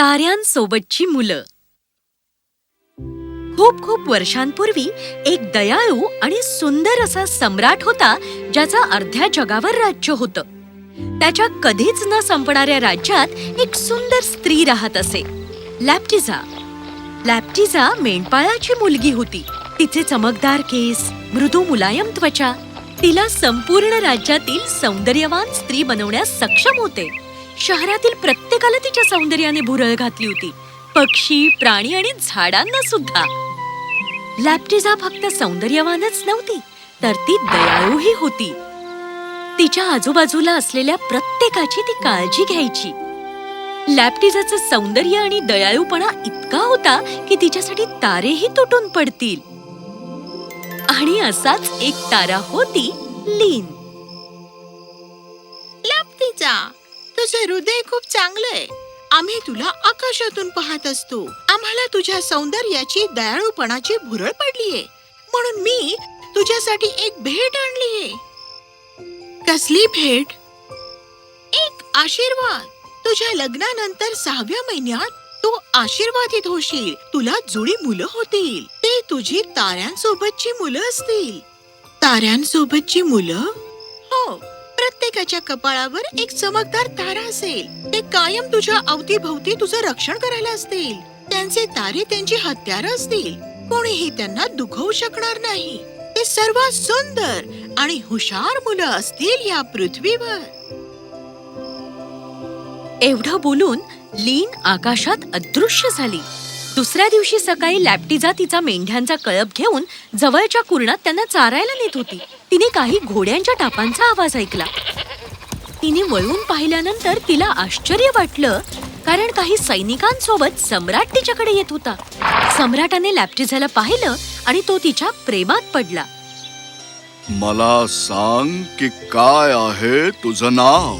ताऱ्यांसोबतची मुलं. खूप खूप वर्षांपूर्वी एक दयाळू आणि सुंदर असा सम्राट होता ज्याचं अर्ध्या जगावर राज्य होतं. त्याच्या कधीच न संपणाऱ्या राज्यात एक सुंदर स्त्री राहत असे. लॅप्टिझा. लॅप्टिझा मेंढपाळाची मुलगी होती. तिचे चमकदार केस मृदू मुलायम त्वचा तिला संपूर्ण राज्यातील सौंदर्यवान स्त्री बनवण्यास सक्षम होते. शहरातील प्रत्येकाला तिच्या सौंदर्याने भुरळ घातली होती. पक्षी प्राणी आणि झाडांना सुद्धा. लॅप्टिझा फक्त सौंदर्यवानच नव्हती तर ती दयाळूही होती. तिच्या आजूबाजूला असलेल्या प्रत्येकाची ती काळजी घ्यायची. लॅप्टिझाचं सौंदर्य आणि दयाळूपणा इतका होता की तिच्यासाठी तारेही तुटून पडतील. आणि असाच एक तारा होती लीन. लपतीचा तुझे हृदय खूप चांगलं आहे. आम्ही तुला आकाशातून पाहत असतो. आम्हाला तुझ्या सौंदर्याची दयाळूपणाची भुरळ पडलीये म्हणून मी तुझ्यासाठी एक भेट आणलीये कसली भेट? एक आशीर्वाद. तुझ्या लग्नानंतर सहाव्या महिन्यात तू आशीर्वादित होशील. तुला जुळी मुलं होतील. ते तुझी ताऱ्यांसोबतची मुलं असतील. ताऱ्यांसोबतची मुलं? हो. प्रत्येकाच्या कपाळावर एक चमकदार तारा असेल. ते कायम तुझ्या अवतीभोवती तुझं रक्षण करायला असतील. त्यांचे तारे त्यांची हत्यार असतील. कोणीही त्यांना दुखवू शकणार नाही. ते सर्वात सुंदर आणि हुशार मुलं असतील या पृथ्वीवर. एवढं बोलून लीन आकाशात अदृश्य झाली. दुसऱ्या दिवशी सकाळी लॅप्टिजा तिचा मेंढ्यांचा कळप घेऊन जवळच्या कुरणात त्यांना चारायला नेत होती. तिने काही घोड्यांच्या टापांचा आवाज ऐकला. तिने वळून पाहिल्यानंतर तिला आश्चर्य वाटलं कारण काही सैनिकांसोबत सम्राट तिच्याकडे येत होता. सम्राटाने लॅप्टिझाला पाहिलं आणि तो तिच्या प्रेमात पडला. मला सांग की काय आहे तुझं नाव?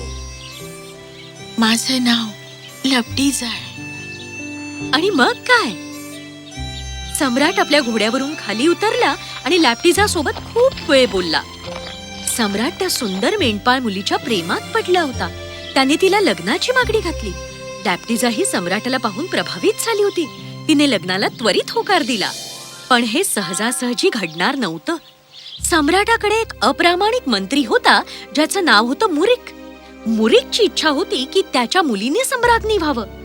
माझं नाव लपटीज आहे. आणि मग काय? सम्राट आपल्या घोड्यावरून खाली उतरला आणि लॅप्टिझा सोबत खूप वेळ बोलला. सम्राट त्या सुंदर मेंढपाळ मुलीच्या प्रेमात पडला होता. त्याने तिला लग्नाची मागणी घातली. लॅप्टिझा ही सम्राटाला पाहून प्रभावित झाली होती. तिने लग्नाला त्वरित होकार दिला. पण हे सहजासहजी घडणार नव्हतं. सम्राटाकडे एक अप्रामाणिक मंत्री होता ज्याचं नाव होतं मुरिक. मुरिकची इच्छा होती की त्याच्या मुलीने सम्राज्ञी व्हावं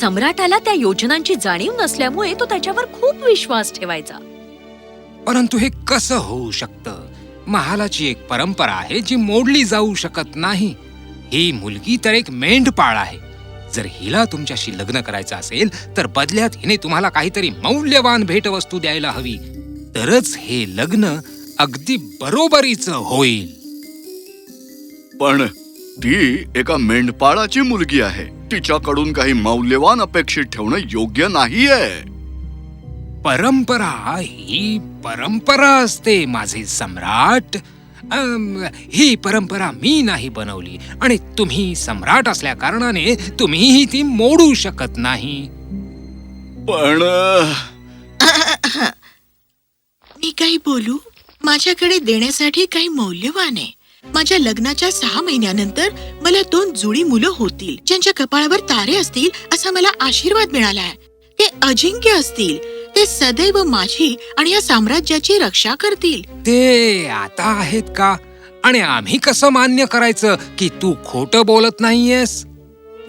सम्राटाला त्या योजनांची जाणीव नसल्यामुळे तो त्याच्यावर खूप विश्वास ठेवायचा. परंतु हे कसं होऊ शकतं? महालाची एक परंपरा आहे जी मोडली जाऊ शकत नाही. ही मुलगी तर एक मेंढपाळ आहे. जर हिला तुमच्याशी लग्न करायचं असेल तर बदल्यात हिने तुम्हाला काहीतरी मौल्यवान भेटवस्तू द्यायला हवी. तरच हे लग्न अगदी बरोबरीचं होईल. पण ती एका मेंढपाळाची मुलगी आहे. तिच्याकडून काही मौल्यवान अपेक्षित ठेवणं योग्य नाहीये. परंपरा ही परंपरा असते माझे सम्राट. अम, ही परंपरा मी नाही बनवली आणि तुम्ही सम्राट असल्या कारणाने तुम्हीही ती मोडू शकत नाही. पण अह, मी काही बोलू? माझ्याकडे देण्यासाठी काही मौल्यवान आहे. माझ्या लग्नाच्या सहा महिन्यानंतर मला दोन जुळी मुलं होतील. ज्यांच्या कपाळावर तारे असतील असा मला आशीर्वाद मिळालाय. ते अजिंक्य असतील. ते सदैव माझी आणि या साम्राज्याची रक्षा करतील. ते आता आहेत का? आणि आम्ही कसं मान्य करायचं की तू खोट बोलत नाहीयेस?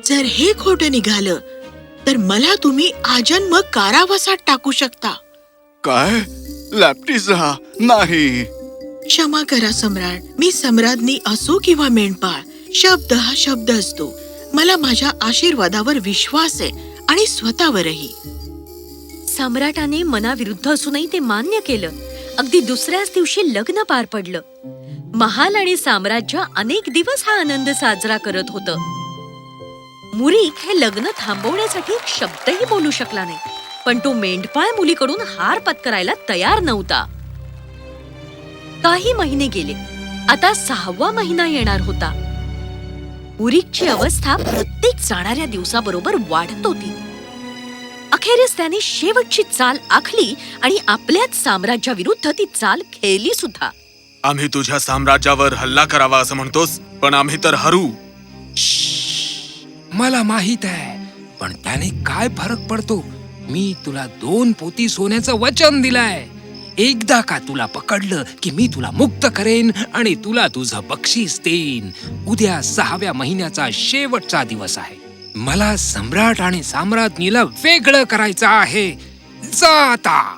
जर हे खोटं निघालं तर मला तुम्ही आजन्म कारावासात टाकू शकता. काय? लॅप्टिझा नाही. क्षमा करा सम्राट. मी सम्राज्ञी असो किंवा मेंढपाळ शब्द हा शब्द असतो. मला माझ्या आशीर्वादावर विश्वास आहे आणि स्वतःवरही. सम्राटाने मनाविरुद्ध असूनही ते मान्य केलं. अगदी दुसऱ्याच दिवशी लग्न पार पडलं. महाल आणि साम्राज्य अनेक दिवस हा आनंद साजरा करत होत. मुरीक हे लग्न थांबवण्यासाठी शब्दही बोलू शकला नाही. पण तो मेंढपाळ मुलीकडून हार पत्करायला तयार नव्हता. काही महिने गेले. आता सहावा महिना येणार होता. मुरीकची अवस्था प्रत्येक जाणाऱ्या दिवसाबरोबर वाढत होती अखेरीस त्याने शेवटची चाल आखली आणि आपल्याच साम्राज्याविरुद्ध ती चाल खेळली सुद्धा. आम्ही तुझ्या साम्राज्यावर हल्ला करावा असं म्हणतोस पण आम्ही तर हरू. मला माहीत आहे पण त्याने काय फरक पडतो? मी तुला दोन पोती सोन्याचं वचन दिलंय. एकदा का तुला पकडलं की मी तुला मुक्त करेन आणि तुला तुझं बक्षीस देईन. उद्या सहाव्या महिन्याचा शेवटचा दिवस आहे. मला सम्राट आणि साम्राज्ञीला वेगळं करायचं आहे. जा आता.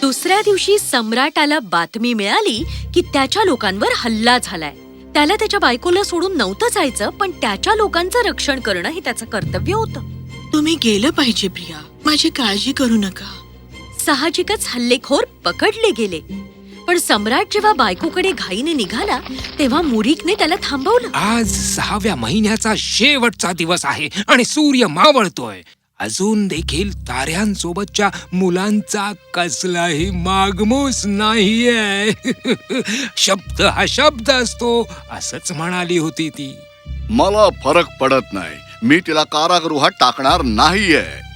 दुसऱ्या दिवशी सम्राटाला बातमी मिळाली की त्याच्या लोकांवर हल्ला झालाय. त्याला त्याच्या बायकोला सोडून नव्हतं जायचं पण त्याच्या लोकांचं रक्षण करणं हे त्याचं कर्तव्य होतं. तुम्ही गेलं पाहिजे प्रिया. माझी काळजी करू नका. साहजिकच हल्लेखोर पकडले गेले. पण सम्राट जेव्हा बायकोकडे घाईने निघाला तेव्हा मुरिकने त्याला थांबवलं. आज सहाव्या महिन्याचा शेवटचा दिवस आहे आणि सूर्य मावळतोय. अजून देखील ताऱ्यांसोबतच्या मुलांचा कसलाही मागमूस नाहीये. शब्द हा शब्द असतो असंच म्हणाली होती ती. मला फरक पडत नाही. मी तिला कारागृहात टाकणार नाहीये.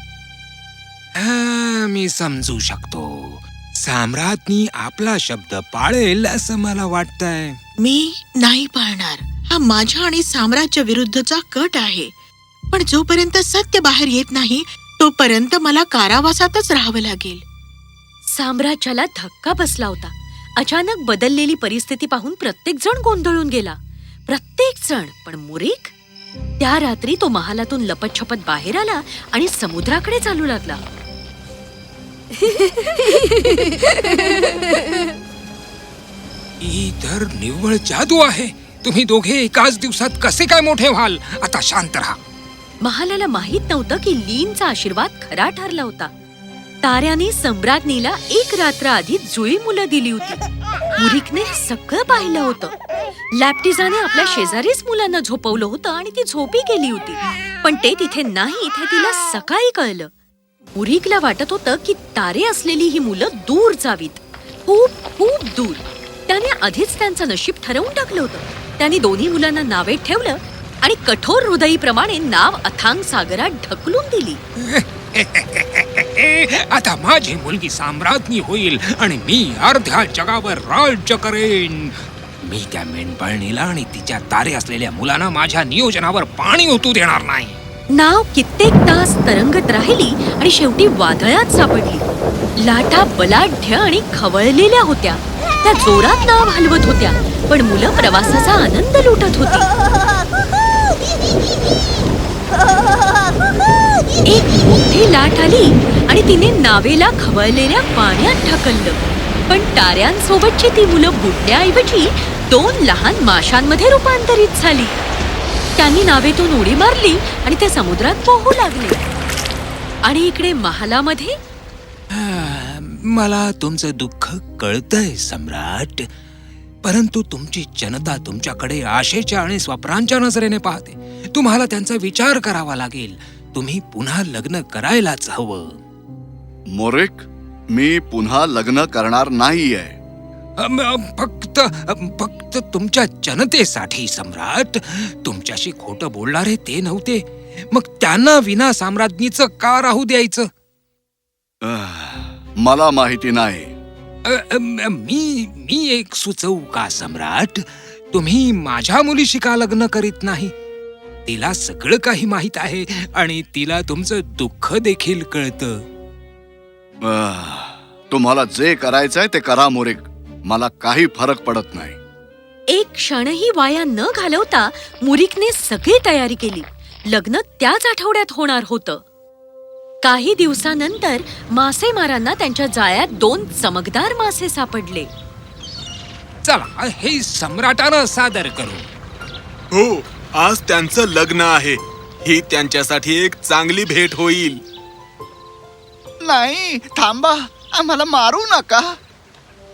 हा, मी समजू शकतो. सम्राज्ञी आपला शब्द पाळेल असं मला वाटतंय. मी नाही पाळणार. हा माझ्या आणि साम्राज्य विरुद्धचा कट आहे. पण जोपर्यंत सत्य बाहेर येत नाही तोपर्यंत मला कारावासातच राहावं लागेल. साम्राज्याला धक्का बसला होता. अचानक बदललेली परिस्थिती पाहून प्रत्येक जण गोंधळून गेला. प्रत्येक जण पण मुरिक? त्या रात्री तो महालातून लपतछपत बाहेर आला आणि समुद्राकडे चालू लागला. ही तर निव्वळ जादू आहे. तुम्ही दोघे एकाच दिवसात कसे काय मोठे व्हाल? आता शांत राहा. महालाला माहीत नव्हतं की लीनचा आशीर्वाद खरा ठरला होता. ताऱ्याने सम्राज्ञीला एक रात्र आधी जुळी मुलं दिली होती. मुरिकने हे सगळं पाहिलं होतं. लॅप्टिजाने आपल्या शेजारीच मुलांना झोपवलं होतं आणि ती झोपी गेली होती. पण ते तिथे नाही इथे तिला सकाळी कळलं. उरिकला वाटत होतं की तारे असलेली ही मुलं दूर जावीत. खूप खूप दूर. त्याने आधीच त्यांचं नशीब ठरवून टाकलं होतं. त्याने दोन्ही मुलांना नावे ठेवलं आणि कठोर हृदयीप्रमाणे नाव अथांग सागरात ढकलून दिली. आता माझी मुलगी साम्राज्ञी होईल आणि मी अर्ध्या जगावर राज्य करेन. मी त्या मेंढपाळणीला आणि तिच्या तारे असलेल्या मुलांना माझ्या नियोजनावर पाणी ओतू देणार नाही. नाव कित्येक तास तरंगत राहिली आणि शेवटी वादळात सापडली. लाटा बलाढ्य आणि खवळलेल्या होत्या. त्या जोरात नाव हलवत होत्या पण मुलं प्रवासाचा आनंद लुटत होती. एक मोठी लाट आली आणि तिने नावेला खवळलेल्या पाण्यात ढकललं. पण ताऱ्यांसोबतची ती मुलं बुडण्याऐवजी दोन लहान माशांमध्ये रूपांतरित झाली. त्यांनी नावेतून उडी मारली आणि ते समुद्रात पोहू लागले. आणि इकडे महालामध्ये? मला तुमचं दुःख कळतंय सम्राट. परंतु तुमची जनता तुमच्याकडे आशेच्या आणि स्वप्नांच्या नजरेने पाहते. तुम्हाला त्यांचा विचार करावा लागेल. तुम्ही पुन्हा लग्न करायलाच हवं. मोरेक मी पुन्हा लग्न करणार नाहीये. फक्त अम, फक्त तुमच्या जनतेसाठी सम्राट. तुमच्याशी खोटं बोलणारे ते नव्हते. मग त्यांना विना साम्राज्ञीचं का राहू द्यायचं? मला माहिती नाही. मी मी एक सुचवू का सम्राट? तुम्ही माझ्या मुलीशी का लग्न करीत नाही? तिला सगळं काही माहीत आहे आणि तिला तुमचं दुःख देखील कळतं. तुम्हाला जे करायचंय ते करा मोरेक. मला काही फरक पडत नाही. एक क्षणही वाया न घालवता मुरिकने सगळी तयारी केली. लग्न त्याच आठवड्यात होणार होतं. काही दिवसानंतर मासेमारांना त्यांच्या जाळ्यात दोन चमकदार मासे सापडले. चला हे सम्राटानं सादर करू. हो आज त्यांचं लग्न आहे. ही त्यांच्यासाठी एक चांगली भेट होईल. नाही थांबा आम्हाला मारू नका.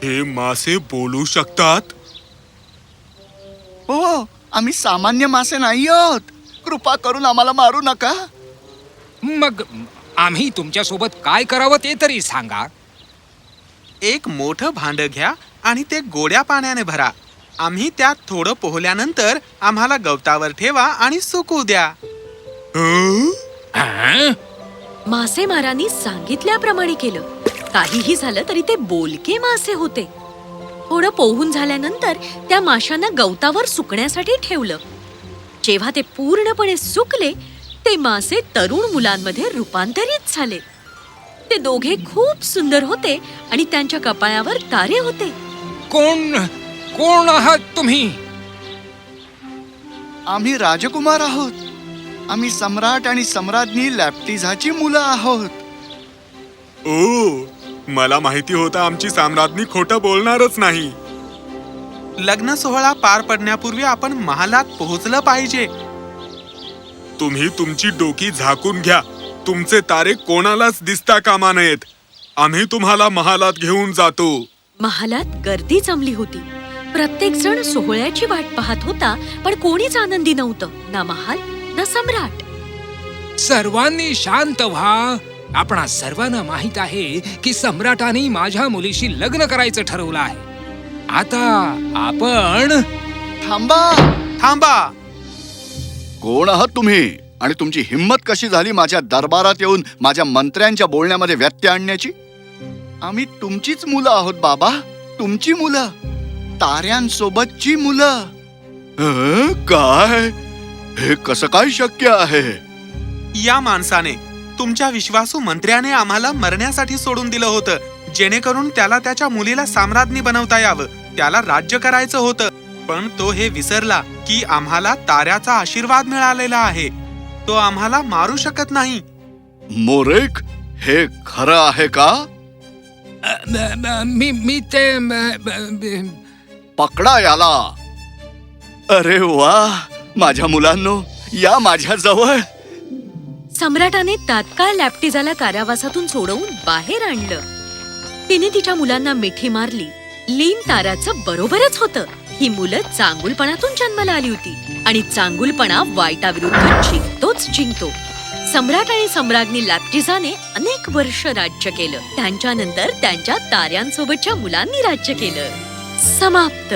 हे मासे बोलू शकतात? हो आम्ही सामान्य मासे नाही आहोत. कृपा करून आम्हाला मारू नका. मग आम्ही तुमच्यासोबत काय करावं ते तरी सांगा. एक मोठं भांड घ्या आणि ते गोड्या पाण्याने भरा. आम्ही त्यात थोडं पोहल्यानंतर आम्हाला गवतावर ठेवा आणि सुकू द्या? मासेमारांनी सांगितल्याप्रमाणे केलं. काहीही झालं तरी ते बोलके मासे होते. थोडं पोहून झाल्यानंतर त्या माशांना गवतावर सुकण्यासाठी ठेवलं. जेव्हा ते पूर्णपणे सुकले ते मासे तरुण मुलांमध्ये रूपांतरित झाले. ते दोघे खूप सुंदर होते आणि त्यांच्या कपाळावर तारे होते. कोण कोण आहात तुम्ही? आम्ही राजकुमार आहोत. आम्ही सम्राट आणि सम्राज्ञी लॅप्टिझाची मुलं आहोत. ओ मला माहिती होतं आमची साम्राज्ञी खोटं बोलणारच नाही. लग्न सोहळा पार पडण्यापूर्वी आपण महालात पोहोचलं पाहिजे. तुम्ही तुमची डोकी झाकून घ्या. तुमचे तारे कोणालाच दिसता कामा नयेत. आम्ही तुम्हाला महालात घेऊन जातो. महालात गर्दी जमली होती. प्रत्येक जण सोहळ्याची वाट पाहत होता पण कोणीच आनंदी नव्हतं. ना महाल ना सम्राट. सर्वांनी शांत व्हा. आपणा सर्वांना माहीत आहे की सम्राटाने माझ्या मुलीशी लग्न करायचं ठरवलं आहे. आता आपण थांबा! थांबा! कोण आहात तुम्ही? आणि तुमची हिंमत कशी झाली माझ्या दरबारात येऊन माझ्या मंत्र्यांच्या बोलण्यामध्ये व्यत्यय आणण्याची? आम्ही तुमचीच मुलं आहोत बाबा. तुमची मुलं. ताऱ्यांसोबतची मुलं. अं, काय? हे कसं काय शक्य आहे? या माणसाने तुमच्या विश्वासू मंत्र्याने आम्हाला मरण्यासाठी सोडून दिलं होतं. जेणेकरून त्याला त्याच्या मुलीला साम्राज्ञी बनवता यावं. त्याला राज्य करायचं होतं. पण तो हे विसरला की आम्हाला ताऱ्याचा आशीर्वाद मिळालेला आहे. तो आम्हाला मारू शकत नाही. मोरेक हे खरं आहे का? अ, म- म- मी मी ते म- ब- ब- पकडा याला. अरे वा माझ्या मुलांनो या माझ्या जवळ सम्राटाने तात्काळ लॅप्टिजाला कारावासातून सोडवून बाहेर आणलं. तिने तिच्या मुलांना मिठी मारली. लीन ताराचं बरोबरच होतं. ही मुलं चांगुलपणातून जन्माला आली होती आणि चांगुलपणा वाईटाविरुद्ध जिंकतोच जिंकतो. सम्राट आणि सम्राज्ञी लॅप्टिजाने अनेक वर्ष राज्य केलं. त्यांच्यानंतर त्यांच्या ताऱ्यांसोबतच्या मुलांनी राज्य केलं. समाप्त.